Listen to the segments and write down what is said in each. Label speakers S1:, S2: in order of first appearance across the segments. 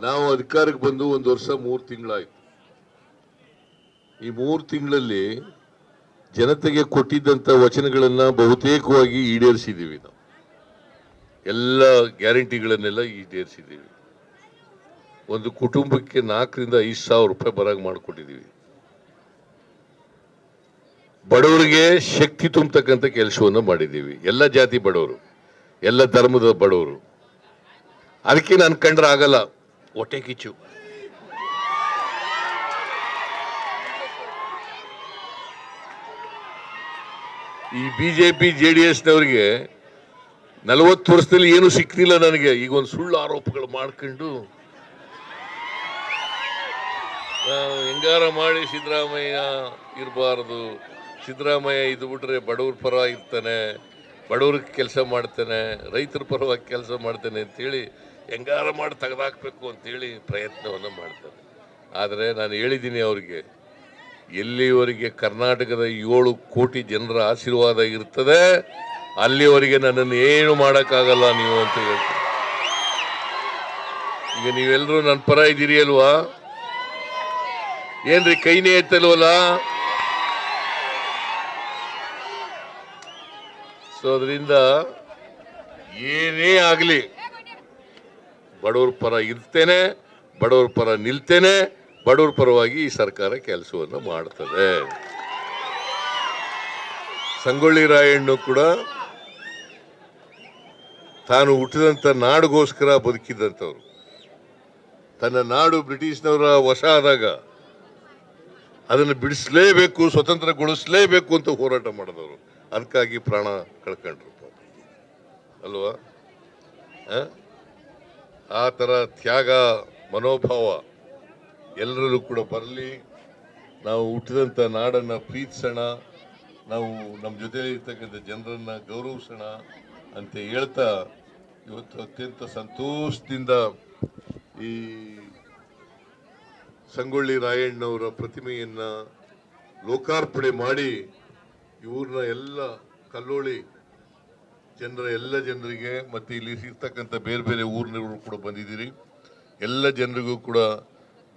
S1: ನಾವು ಅಧಿಕಾರಕ್ಕೆ ಬಂದು ಒಂದು ವರ್ಷ ಮೂರು ತಿಂಗಳಾಯಿತು. ಈ ಮೂರು ತಿಂಗಳಲ್ಲಿ ಜನತೆಗೆ ಕೊಟ್ಟಿದ್ದಂಥ ವಚನಗಳನ್ನ ಬಹುತೇಕವಾಗಿ ಈಡೇರಿಸಿದ್ದೀವಿ ನಾವು. ಎಲ್ಲ ಗ್ಯಾರಂಟಿಗಳನ್ನೆಲ್ಲ ಈಡೇರಿಸಿದ್ದೀವಿ. ಒಂದು ಕುಟುಂಬಕ್ಕೆ ನಾಲ್ಕರಿಂದ ಐದು ಸಾವಿರ ರೂಪಾಯಿ ಬರಾಗ ಮಾಡಿಕೊಟ್ಟಿದ್ದೀವಿ. ಬಡವರಿಗೆ ಶಕ್ತಿ ತುಂಬತಕ್ಕಂಥ ಕೆಲಸವನ್ನು ಮಾಡಿದ್ದೀವಿ. ಎಲ್ಲ ಜಾತಿ ಬಡವರು, ಎಲ್ಲ ಧರ್ಮದ ಬಡವರು. ಅದಕ್ಕೆ ನಾನು ಕಂಡ್ರೆ ಆಗಲ್ಲ. ಹೊಟ್ಟೆ ಕಿಚ್ಚು. ಈ ಬಿಜೆಪಿ ಜೆ ಡಿ ಎಸ್ನವ್ರಿಗೆ ನಲವತ್ತು ವರ್ಷದಲ್ಲಿ ಏನು ಸಿಕ್ತಿಲ್ಲ ನನಗೆ. ಈಗ ಒಂದು ಸುಳ್ಳು ಆರೋಪಗಳು ಮಾಡ್ಕೊಂಡು ಹೆಂಗಾರ ಮಾಡಿ ಸಿದ್ದರಾಮಯ್ಯ ಇರಬಾರ್ದು. ಸಿದ್ದರಾಮಯ್ಯ ಇದು ಬಿಟ್ರೆ ಬಡವ್ರ ಪರ ಇರ್ತಾನೆ. ಬಡವ್ರಿಗೆ ಕೆಲಸ ಮಾಡ್ತೇನೆ, ರೈತರ ಪರವಾಗಿ ಕೆಲಸ ಮಾಡ್ತೇನೆ ಅಂತೇಳಿ ಹೆಂಗಾರ ಮಾಡಿ ತೆಗೆದಾಕಬೇಕು ಅಂತೇಳಿ ಪ್ರಯತ್ನವನ್ನು ಮಾಡ್ತೇನೆ. ಆದರೆ ನಾನು ಹೇಳಿದ್ದೀನಿ ಅವರಿಗೆ, ಎಲ್ಲಿವರೆಗೆ ಕರ್ನಾಟಕದ ಏಳು ಕೋಟಿ ಜನರ ಆಶೀರ್ವಾದ ಇರ್ತದೆ, ಅಲ್ಲಿವರೆಗೆ ನನ್ನನ್ನು ಏನು ಮಾಡೋಕ್ಕಾಗಲ್ಲ ನೀವು ಅಂತ ಹೇಳ್ತೀನಿ. ಈಗ ನೀವೆಲ್ಲರೂ ನನ್ನ ಪರ ಇದ್ದೀರಿ ಅಲ್ವಾ? ಏನ್ರಿ ಕೈನೇ ಎತ್ತಲ್ವಲ್ಲ ಸೊ ಅದರಿಂದ ಏನೇ ಆಗಲಿ ಬಡವ್ರ ಪರ ಇರ್ತೇನೆ, ಬಡವ್ರ ಪರ ನಿಲ್ತೇನೆ, ಬಡವ್ರ ಪರವಾಗಿ ಈ ಸರ್ಕಾರ ಕೆಲಸವನ್ನು ಮಾಡ್ತದೆ. ಸಂಗೊಳ್ಳಿ ರಾಯಣ್ಣು ಕೂಡ ತಾನು ಹುಟ್ಟಿದಂಥ ನಾಡಿಗೋಸ್ಕರ ಬದುಕಿದಂಥವ್ರು ತನ್ನ ನಾಡು ಬ್ರಿಟಿಷ್ನವರ ವಶ ಆದಾಗ ಅದನ್ನು ಬಿಡಿಸಲೇಬೇಕು, ಸ್ವತಂತ್ರಗೊಳಿಸಲೇಬೇಕು ಅಂತ ಹೋರಾಟ ಮಾಡಿದವರು ಅದಕ್ಕಾಗಿ ಪ್ರಾಣ ಕಳ್ಕೊಂಡ್ರು. ಅಲ್ವಾ? ಆ ಥರ ತ್ಯಾಗ, ಮನೋಭಾವ ಎಲ್ಲರಲ್ಲೂ ಕೂಡ ಬರಲಿ ನಾವು ಹುಟ್ಟಿದಂಥ ನಾಡನ್ನು ಪ್ರೀತಿಸೋಣ ನಾವು ನಮ್ಮ ಜೊತೆಲಿ ಇರ್ತಕ್ಕಂಥ ಜನರನ್ನು ಗೌರವಿಸೋಣ ಅಂತ ಹೇಳ್ತಾ ಇವತ್ತು ಅತ್ಯಂತ ಸಂತೋಷದಿಂದ ಈ ಸಂಗೊಳ್ಳಿ ರಾಯಣ್ಣವರ ಪ್ರತಿಮೆಯನ್ನ ಲೋಕಾರ್ಪಣೆ ಮಾಡಿ ಇವ್ರನ್ನ ಎಲ್ಲ ಕಲ್ಲೋಳಿ ಜನರ ಎಲ್ಲ ಜನರಿಗೆ ಮತ್ತೆ ಇಲ್ಲಿ ಇರ್ತಕ್ಕಂಥ ಬೇರೆ ಬೇರೆ ಊರಿನವರು ಕೂಡ ಬಂದಿದ್ದೀರಿ. ಎಲ್ಲ ಜನರಿಗೂ ಕೂಡ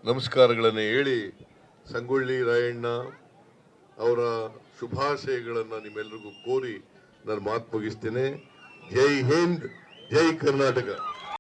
S1: ನಮಸ್ಕಾರಗಳನ್ನು ಹೇಳಿ ಸಂಗೊಳ್ಳಿ ರಾಯಣ್ಣ ಅವರ ಶುಭಾಶಯಗಳನ್ನು ನಿಮ್ಮೆಲ್ಲರಿಗೂ ಕೋರಿ ನಾನು ಮಾತು ಮುಗಿಸ್ತೇನೆ. ಜೈ ಹಿಂದ್, ಜೈ ಕರ್ನಾಟಕ.